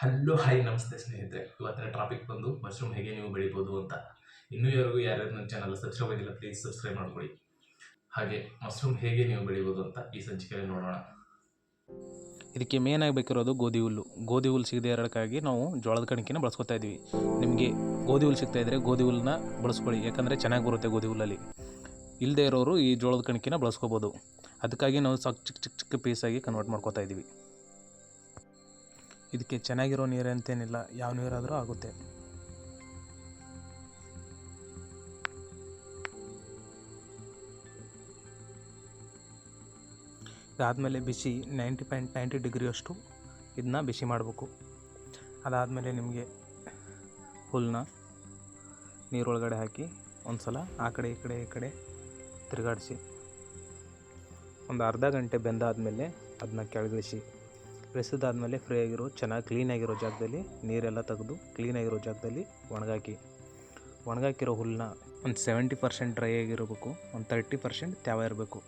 Hello hi ನಮಸ್ತೆ ಸ್ನೇಹಿತರೆ. ಇವತ್ತಿನ ಟಾಪಿಕ್ ಬಂದು ಮಶ್ರೂಮ್ ಹೇಗೆ ನೀವು ಬೆಳಿಬೋದು ಅಂತ. ಇನ್ನೂ ಯಾರಿಗೂ ಯಾರ್ಯಾರು ನನ್ನ ಚಾನಲ್ ಸಬ್ಸ್ಕ್ರೈಬ್ ಆಗಿಲ್ಲ ಪ್ಲೀಸ್ ಸಬ್ಸ್ಕ್ರೈಬ್ ಮಾಡ್ಕೊಳ್ಳಿ. ಹಾಗೆ ಮಶ್ರೂಮ್ ಹೇಗೆ ನೀವು ಬೆಳಿಬೋದು ಅಂತ ಈ ಸಂಚಿಕೆಯಲ್ಲಿ ನೋಡೋಣ. ಇದಕ್ಕೆ ಮೇನ್ ಆಗಬೇಕಿರೋದು ಗೋಧಿ ಹುಲ್ಲು. ಗೋಧಿ ಹುಲ್ಲು ಸಿಗದೆ ಇರೋಕ್ಕಾಗಿ ನಾವು ಜೋಳದ ಕಣಕಿನ ಬಳಸ್ಕೊತಾ ಇದ್ದೀವಿ ನಿಮಗೆ ಗೋಧಿ ಹುಲ್ಲು ಸಿಗ್ತಾ ಇದ್ದರೆ ಗೋಧಿ ಹುಲ್ಲನ್ನ ಬಳಸ್ಕೊಳ್ಳಿ. ಯಾಕಂದರೆ ಚೆನ್ನಾಗಿ ಬರುತ್ತೆ ಗೋಧಿ ಹುಲ್ಲಲ್ಲಿ. ಇಲ್ಲದೆ ಇರೋರು ಈ ಜೋಳದ ಕಣಕಿನ ಬಳಸ್ಕೋಬೋದು. ಅದಕ್ಕಾಗಿ ನಾವು ಸಾಕು ಚಿಕ್ಕ ಚಿಕ್ಕ ಚಿಕ್ಕ ಪೀಸಾಗಿ ಕನ್ವರ್ಟ್ ಮಾಡ್ಕೋತಾ ಇದ್ದೀವಿ ಇದಕ್ಕೆ ಚೆನ್ನಾಗಿರೋ ನೀರು ಅಂತೇನಿಲ್ಲ, ಯಾವ ನೀರಾದರೂ ಆಗುತ್ತೆ. ಇದಾದಮೇಲೆ ಬಿಸಿ ನೈಂಟಿ ಪಾಯಿಂಟ್ ನೈಂಟಿ ಡಿಗ್ರಿಯಷ್ಟು ಇದನ್ನ ಬಿಸಿ ಮಾಡಬೇಕು. ಅದಾದಮೇಲೆ ನಿಮಗೆ ಹುಲ್ಲನ್ನ ನೀರೊಳಗಡೆ ಹಾಕಿ ಒಂದು ಸಲ ಆ ಕಡೆ, ಈ ಕಡೆ ಈ ಕಡೆ ತಿರುಗಾಡಿಸಿ. ಒಂದು ಅರ್ಧ ಗಂಟೆ ಬೆಂದಾದಮೇಲೆ ಅದನ್ನ ಕೆಳಗಿಳಿಸಿ. ಇಳಿಸಿದಾದ್ಮೇಲೆ ಫ್ರೈ ಆಗಿರೋ, ಚೆನ್ನಾಗಿ ಕ್ಲೀನಾಗಿರೋ ಜಾಗದಲ್ಲಿ ನೀರೆಲ್ಲ ತೆಗೆದು ಕ್ಲೀನಾಗಿರೋ ಜಾಗದಲ್ಲಿ ಒಣಗಾಕಿ. ಒಣಗಾಕಿರೋ ಹುಲ್ಲನ್ನ ಒಂದು ಸೆವೆಂಟಿ ಪರ್ಸೆಂಟ್ ಡ್ರೈ ಆಗಿರಬೇಕು, ಒಂದು ತರ್ಟಿ ಪರ್ಸೆಂಟ್ ತ್ಯಾವ ಇರಬೇಕು.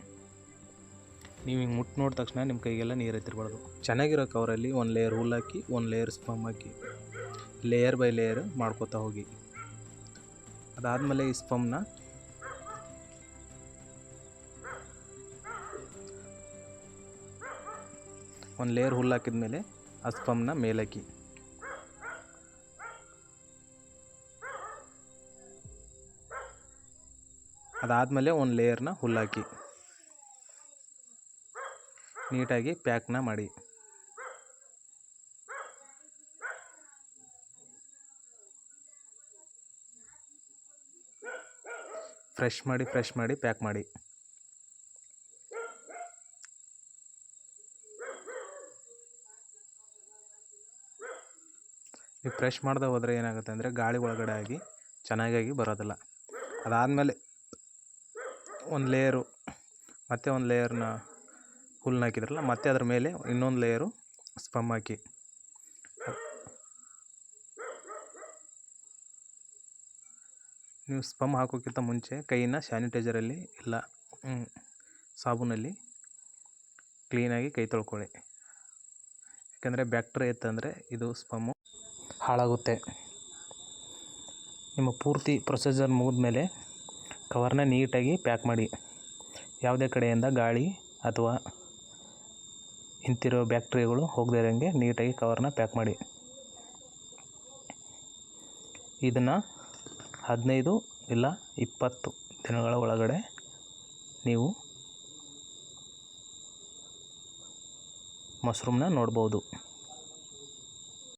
ನೀವು ಹಿಂಗೆ ಮುಟ್ಟು ನೋಡಿದ ತಕ್ಷಣ ನಿಮ್ಮ ಕೈಗೆಲ್ಲ ನೀರು ಎತ್ತಿರಬಾರ್ದು. ಚೆನ್ನಾಗಿರೋ ಕವರಲ್ಲಿ ಒಂದು ಲೇಯರ್ ಹುಲ್ಲಾಕಿ ಒಂದು ಲೇಯರ್ ಸ್ಪಮ್ ಹಾಕಿ ಲೇಯರ್ ಬೈ ಲೇಯರ್ ಮಾಡ್ಕೋತಾ ಹೋಗಿ. ಅದಾದಮೇಲೆ ಈ ಸ್ಪಮ್ನ ಒಂದು ಲೇಯರ್ ಹುಲ್ಲು ಹಾಕಿದ್ಮೇಲೆ ಆ ಸ್ಪಮ್ನ ಮೇಲಾಕಿ ಅದಾದಮೇಲೆ ಒಂದು ಲೇಯರ್ನ ಹುಲ್ಲಾಕಿ ನೀಟಾಗಿ ಪ್ಯಾಕ್ನ ಮಾಡಿ. ಫ್ರೆಶ್ ಮಾಡಿ ಫ್ರೆಶ್ ಮಾಡಿ ಪ್ಯಾಕ್ ಮಾಡಿ. ನೀವು ಫ್ರೆಶ್ ಮಾಡದೆ ಹೋದರೆ ಏನಾಗುತ್ತೆ ಅಂದರೆ ಗಾಳಿ ಒಳಗಡೆ ಆಗಿ ಚೆನ್ನಾಗಾಗಿ ಬರೋದಿಲ್ಲ. ಅದಾದಮೇಲೆ ಒಂದು ಲೇಯರು ಮತ್ತೆ ಒಂದು ಲೇಯರ್ನ ಹುಲ್ಲನ್ನ ಹಾಕಿದ್ರಲ್ಲ, ಮತ್ತೆ ಅದ್ರ ಮೇಲೆ ಇನ್ನೊಂದು ಲೇಯರು ಸ್ಪಮ್ ಹಾಕಿ. ನೀವು ಸ್ಪಮ್ ಹಾಕೋಕ್ಕಿಂತ ಮುಂಚೆ ಕೈನ ಸ್ಯಾನಿಟೈಸರಲ್ಲಿ ಇಲ್ಲ ಸಾಬೂನಲ್ಲಿ ಕ್ಲೀನಾಗಿ ಕೈ ತೊಳ್ಕೊಳ್ಳಿ. ಯಾಕಂದರೆ ಬ್ಯಾಕ್ಟ್ರಿಯಾ ಇತ್ತಂದರೆ ಇದು ಸ್ಪಮ್ಮು ಹಾಳಾಗುತ್ತೆ. ನಿಮ್ಮ ಪೂರ್ತಿ ಪ್ರೊಸೀಜರ್ ಮುಗಿದ್ಮೇಲೆ ಕವರ್ನ ನೀಟಾಗಿ ಪ್ಯಾಕ್ ಮಾಡಿ. ಯಾವುದೇ ಕಡೆಯಿಂದ ಗಾಳಿ ಅಥವಾ ಇಂತಿರೋ ಬ್ಯಾಕ್ಟೀರಿಯಾಗಳು ಹೋಗದೇ ಇರೋಂಗೆ ನೀಟಾಗಿ ಕವರ್ನ ಪ್ಯಾಕ್ ಮಾಡಿ. ಇದನ್ನು ಹದಿನೈದು ಇಲ್ಲ ಇಪ್ಪತ್ತು ದಿನಗಳ ಒಳಗಡೆ ನೀವು ಮಶ್ರೂಮ್ನ ನೋಡ್ಬೋದು.